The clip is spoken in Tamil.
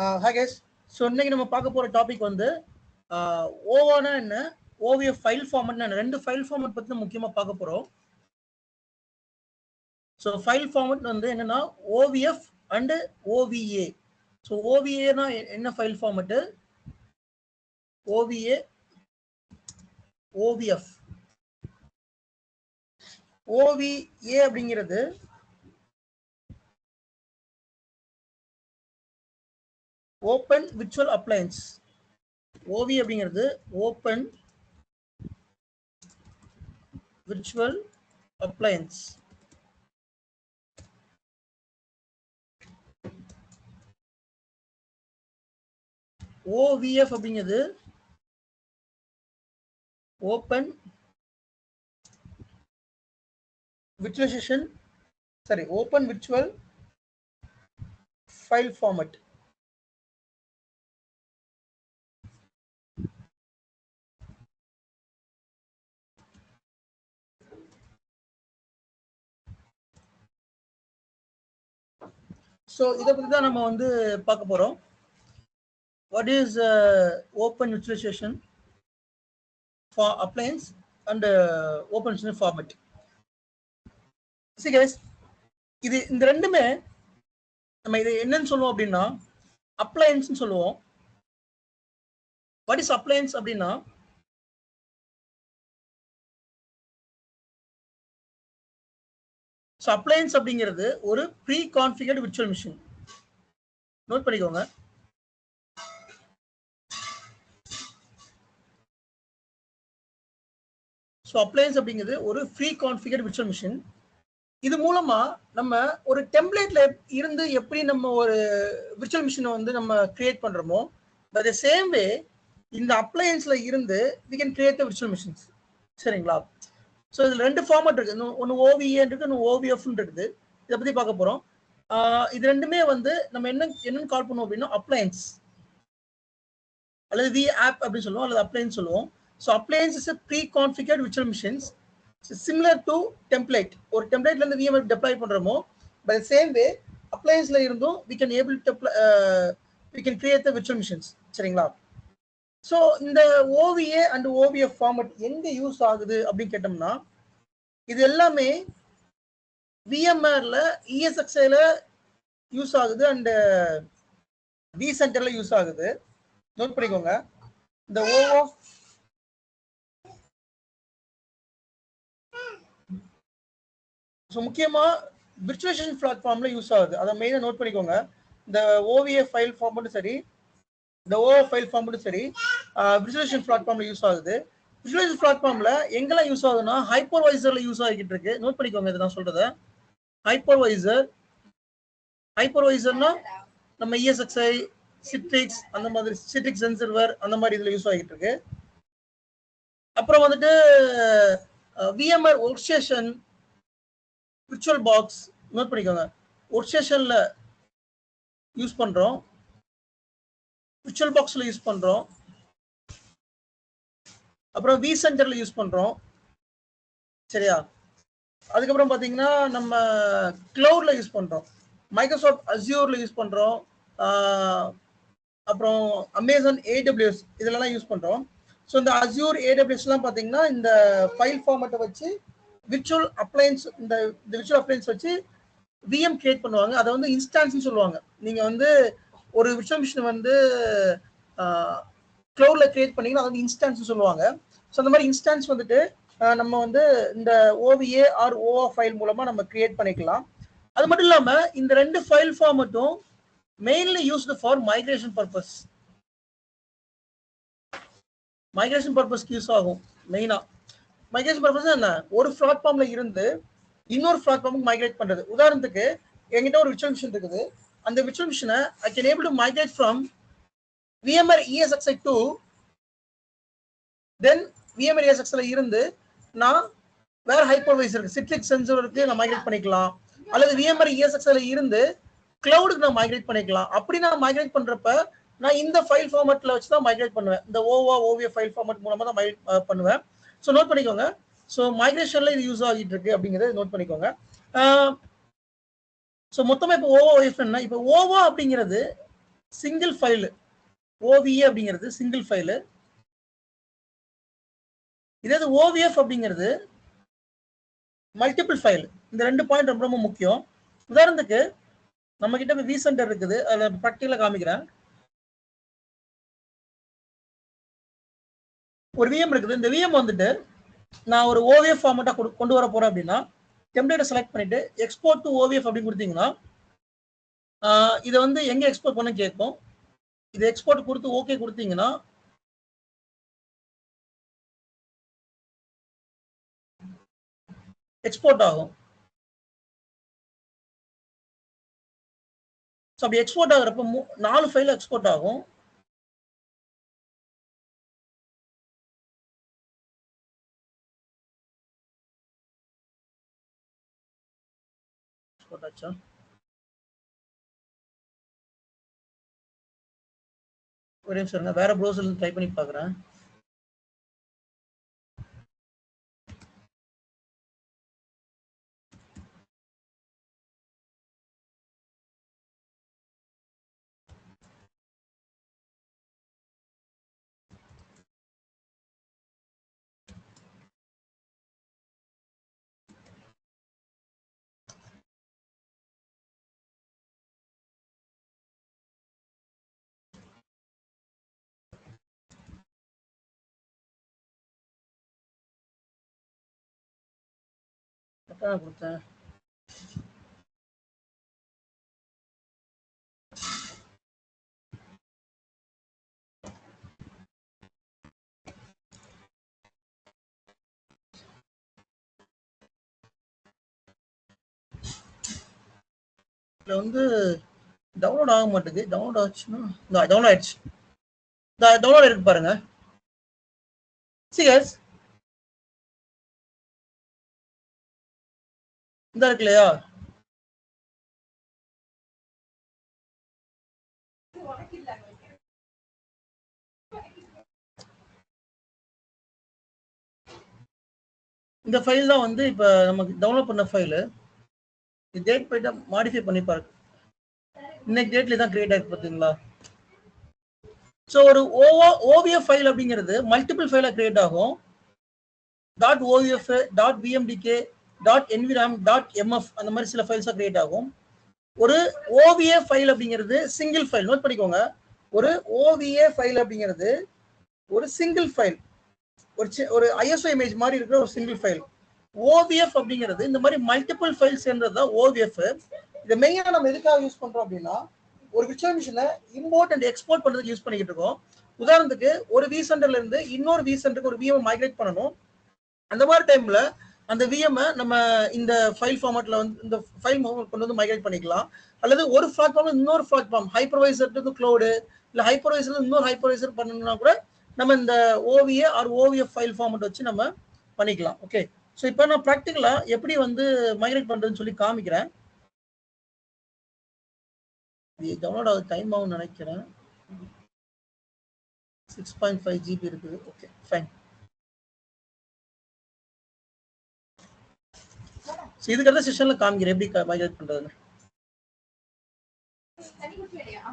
ஹாய் கேஸ் ஸோ இன்னைக்கு நம்ம பார்க்க போகிற டாபிக் வந்து ஓவானா என்ன ஓவிஎஃப் ஃபைல் ஃபார்மட்னா என்ன ரெண்டு ஃபைல் ஃபார்மெட் பற்றி முக்கியமாக பார்க்க போகிறோம் ஸோ ஃபைல் ஃபார்மெட் வந்து என்னன்னா ஓவிஎஃப் அண்டு ஓவிஏ ஸோ ஓவிஏனா என்ன file format OVA OVF OVA அப்படிங்கிறது ஓப்பன் விர்ச்சுவல் அப்ளையன்ஸ் ஓவி அப்படிங்கிறது ஓப்பன் விர்ச்சுவல் அப்ளையன்ஸ் ஓவிஎஃப் அப்படிங்கிறது open virtualization sorry open virtual file format so இதை பற்றி தான் நம்ம வந்து பார்க்க போகிறோம் what is open utilization for appliance and open format சிகேஸ் இது இந்த ரெண்டுமே நம்ம இது என்னன்னு சொல்லுவோம் அப்படின்னா அப்ளையன்ஸ்னு சொல்லுவோம். வாட் இஸ் அப்ளையன்ஸ் அப்படின்னா ஸோ அப்ளையன்ஸ் அப்படிங்கிறது ஒரு pre configured virtual machine note பண்ணிக்கோங்க. ஸோ அப்ளையன்ஸ் அப்படிங்கிறது ஒரு ஃப்ரீ கான்ஃபிகர்டு விர்ச்சுவல் மிஷின் இது மூலமாக நம்ம ஒரு டெம்ப்ளேட்ல இருந்து எப்படி நம்ம ஒரு விர்ச்சுவல் மிஷினை வந்து நம்ம கிரியேட் பண்ணுறோமோ பட் த சேம் வே இந்த அப்ளையன்ஸில் இருந்து we can create virtual machines சரிங்களா? ஸோ இதில் ரெண்டு ஃபார்மட் இருக்குது ஒன்று ஓவிஏ இருக்கு ஒன்று ஓவிஎஃப்னு இருக்குது இதை பற்றி பார்க்க போகிறோம் இது ரெண்டுமே வந்து நம்ம என்ன என்னன்னு கால் பண்ணுவோம் அப்படின்னா அப்ளையன்ஸ் அல்லது வி ஆப் அப்படின்னு சொல்லுவோம் அல்லது அப்ளையன்ஸ் சொல்லுவோம். So appliance is preconfigured விச்சுவல் மிஷின்ஸ் சிமிலர் டு டெம்ப்ளேட் ஒரு டெம்ப்ளேட்ல இருந்து விஎம்எஃப் டெப்ளாய் பண்ணுறோமோ பை சேம் வே அப்ளையன்ஸில் இருந்தும் we can able we can create the virtual machines சரிங்களா? ஸோ இந்த ஓவிஏ அண்ட் ஓவிஎஃப் ஃபார்மட் எங்க யூஸ் ஆகுது அப்படின்னு கேட்டோம்னா இது எல்லாமே விஎம்ஆர்ல இஎஸ்எக்ஸ்ஐல யூஸ் ஆகுது அண்ட் வி சென்டர்ல யூஸ் ஆகுது. நோட் பண்ணிக்கோங்க. இந்த ஓவோ ஸோ முக்கியமா விர்ச்சுவேஷன் பிளாட்ஃபார்ம்ல யூஸ் ஆகுது. அதை மெயினாக நோட் பண்ணிக்கோங்க. இந்த ஓவிஏ ஃபைல் ஃபார்மட்டும் சரி இந்த ஓ ஃபைல் ஃபார்ம்லும் சரி விர்ச்சுவலைசேஷன் பிளாட்ஃபார்ம்ல யூஸ் ஆகுது. விசுவலேஷன் பிளாட்ஃபார்ம்ல எங்கெல்லாம் யூஸ் ஆகுதுன்னா ஹைப்பர்வைசர்ல யூஸ் ஆகிட்டு இருக்கு. நோட் பண்ணிக்கோங்க இதை நான் சொல்றத. ஹைப்பர்வைசர் ஹைப்பர்வைசர்னா நம்ம இஎஸ்எக்ஸ்ஐ சிட்ரிக்ஸ் அந்த மாதிரி சிட்ரிக்ஸ் சென்சர்வர் அந்த மாதிரி இதுல யூஸ் ஆகிட்டு இருக்கு. அப்புறம் வந்துட்டு VMware work station virtual box note பண்ணிக்கோங்க. ஒர்க் ஸ்டேஷனில் யூஸ் பண்றோம். விர்ச்சுவல் பாக்ஸில் யூஸ் பண்ணுறோம் அப்புறம் வி சென்டரில் யூஸ் பண்ணுறோம் சரியா? அதுக்கப்புறம் பார்த்தீங்கன்னா நம்ம கிளவுட்ல யூஸ் பண்ணுறோம் மைக்ரோசாஃப்ட் அசியூரில் யூஸ் பண்ணுறோம் அப்புறம் அமேசான் ஏடபிள்யூஎஸ் இதெல்லாம் யூஸ் பண்ணுறோம் ஸோ இந்த அசியூர் ஏடபிள்யூஎஸ்லாம் பார்த்தீங்கன்னா இந்த ஃபைல் ஃபார்மேட்டை வச்சு விர்ச்சுவல் அப்ளையன்ஸ் இந்த விர்ச்சுவல் அப்ளையன்ஸ் வச்சு விஎம் கிரியேட் பண்ணுவாங்க. அதை வந்து இன்ஸ்டான்ஸ்னு சொல்லுவாங்க. நீங்கள் வந்து ஒரு விர்ச்சுவல் மிஷின் வந்து க்ளவுட்ல கிரியேட் பண்ணிங்கன்னா அது வந்து இன்ஸ்டான்ஸ் சொல்லுவாங்க. ஸோ அந்த மாதிரி இன்ஸ்டான்ஸ் வந்துட்டு நம்ம வந்து இந்த ஓவிஏ ஆர் ஓஆ ஃபைல் மூலமா நம்ம கிரியேட் பண்ணிக்கலாம். அது மட்டும் இல்லாம இந்த ரெண்டு file ஃபார்மட்டும் mainly used for migration purpose migration பர்பஸ்க்கு யூஸ் ஆகும் மெயினா மைக்ரேஷன் பர்பஸ் என்ன? ஒரு பிளாட்ஃபார்ம்ல இருந்து இன்னொரு பிளாட்ஃபார்முக்கு மைக்ரேட் பண்றது. உதாரணத்துக்கு என்கிட்ட ஒரு விர்ச்சுவல் மிஷின் இருக்குது. அந்த விர்ச்சுவல் மிஷினை I can able to migrate from VMware ESXi to then VMware இஎஸ்எக்ஸ்ல இருந்து நான் வேற ஹைப்பர்வைசர் இருக்கு சிட்ரிக் சென்சருக்கு நான் மைக்ரேட் பண்ணிக்கலாம். அல்லது விஎம்ஆர் இஎஸ்எக்ஸ்ல இருந்து கிளவுடுக்கு நான் மைக்ரேட் பண்ணிக்கலாம். அப்படி நான் மைக்ரேட் பண்றப்ப நான் இந்த ஃபைல் ஃபார்மேட்ல வச்சு தான் மைக்ரேட் பண்ணுவேன். இந்த ஓவா ஓவிய ஃபைல் ஃபார்மேட் மூலமா தான் மைக்ரேட் பண்ணுவேன். ஸோ நோட் பண்ணிக்கோங்க. ஸோ மைக்ரேஷன்ல இது யூஸ் ஆகிட்டு இருக்கு அப்படிங்கிறத நோட் பண்ணிக்கோங்க. ஸோ மொத்தமாக இப்போ ஓவோ ஒய்ஃப் என்ன? இப்போ ஓவா அப்படிங்கிறது சிங்கிள் ஃபைலு ஓவிஏ அப்படிங்கிறது சிங்கிள் ஃபைலு இதே ஓவிஎஃப் அப்படிங்கிறது மல்டிபிள் ஃபைல் இந்த ரெண்டு பாயிண்ட் ரொம்ப ரொம்ப முக்கியம். உதாரணத்துக்கு நம்ம கிட்ட வி சென்டர் இருக்குது. அதில் ப்ராக்டிக்கலாக காமிக்கிறேன். ஒரு விஎம் இருக்குது. இந்த விஎம் வந்துட்டு நான் ஒரு ஓவிஎஃப் ஃபார்மெட்டாக கொண்டு வர போறேன் அப்படின்னா டெம்ப்ளேட்டை செலக்ட் பண்ணிட்டு எக்ஸ்போர்ட் டு ஓவிஎஃப் அப்படின்னு கொடுத்தீங்கன்னா இதை வந்து எங்கே எக்ஸ்போர்ட் பண்ண கேட்கும் இது எக்ஸ்போர்ட் கொடுத்து ஓகே கொடுத்தீங்கன்னா எக்ஸ்போர்ட் ஆகும். ஸோ அப்படி எக்ஸ்போர்ட் ஆகுறப்ப நாலு ஃபைல் எக்ஸ்போர்ட் ஆகும். போட்டாச்சா ஒரே ஒரு நிமிஷம் இருங்க. வேற ப்ரௌசர்ல ட்ரை பண்ணி பார்க்குறேன் கரெக்டாக கொடுத்தேன். இதுல வந்து டவுன்லோட் ஆக மாட்டேங்குது. டவுன்லோட் ஆச்சுன்னா டவுன்லோட் ஆயிடுச்சு. டவுன்லோட் இருக்கு பாருங்க. சிகஸ் இந்த இருக்கு இல்லையா? இந்த ஃபைல் தான் வந்து இப்போ நமக்கு டவுன்லோட் பண்ண ஃபைலு டேட் போயிட்டு மாடிஃபை பண்ணி பாருங்க இன்னைக்கு டேட்ல தான் கிரியேட் ஆயிருக்கு பார்த்தீங்களா ஸோ ஒரு ஓவோ ஓவிஎஃப் ஃபைல் அப்படிங்கிறது மல்டிபிள் ஃபைலாக கிரியேட் ஆகும். Dot OVF dot VMDK dot NVRAM dot MF அந்த மாதிரி சில ஃபைல்ஸாக கிரியேட் ஆகும். ஒரு ஓவிஏ ஃபைல் அப்படிங்கிறது சிங்கிள் ஃபைல் நோட் பண்ணிக்கோங்க. ஒரு ஓவிஏ ஃபைல் அப்படிங்கிறது ஒரு சிங்கிள் ஃபைல் ஒரு சி- ஒரு ஐஎஸ்ஓ இமேஜ் மாதிரி இருக்கிற ஒரு சிங்கிள் ஃபைல் ஓவிஎஃப் அப்படிங்கிறது இந்த மாதிரி மல்டிபிள் ஃபைல்ஸ் என்றது தான் ஓவிஎஃப் இதை மெயினாக நம்ம எதுக்காக யூஸ் பண்ணுறோம் அப்படின்னா ஒரு விர்ச்சுவல் மிஷினை இம்போர்ட் அண்ட் எக்ஸ்போர்ட் பண்ணுறதுக்கு யூஸ் பண்ணிக்கிட்டு இருக்கோம். உதாரணத்துக்கு ஒரு வி சென்டர்ல இருந்து இன்னொரு வி சென்டருக்கு ஒரு விஎம் மைக்ரேட் பண்ணணும். அந்த மாதிரி டைம்ல அந்த விஎம் நம்ம இந்த ஃபைல் ஃபார்மேட்ல வந்து இந்த ஃபைல் கொண்டு வந்து மைக்ரேட் பண்ணிக்கலாம். அல்லது ஒரு பிளாட்ஃபார்ம்ல இன்னொரு பிளாட்ஃபார்ம் ஹைப்பர்வைசர் டு க்ளவுடு இல்லை ஹைப்பர்வைசர் இன்னொரு ஹைப்பர்வைசர் பண்ணணும்னா கூட நம்ம இந்த OVA or OVF file format வச்சு நம்ம பண்ணிக்கலாம். ஓகே ஸோ இப்போ நான் ப்ராக்டிக்கலாக எப்படி வந்து மைக்ரேட் பண்ணுறதுன்னு சொல்லி காமிக்கிறேன். இது டவுன்லோட் ஆகுது டைம் ஆகும்னு நினைக்கிறேன். சிக்ஸ் பாயிண்ட் ஃபைவ் ஜிபி இருக்குது. ஓகே ஃபைன் ஸோ இதுங்கிறத செஷன்ல காமிக்கிறேன். எப்படி மைக்ரேட் பண்றதுன்னு.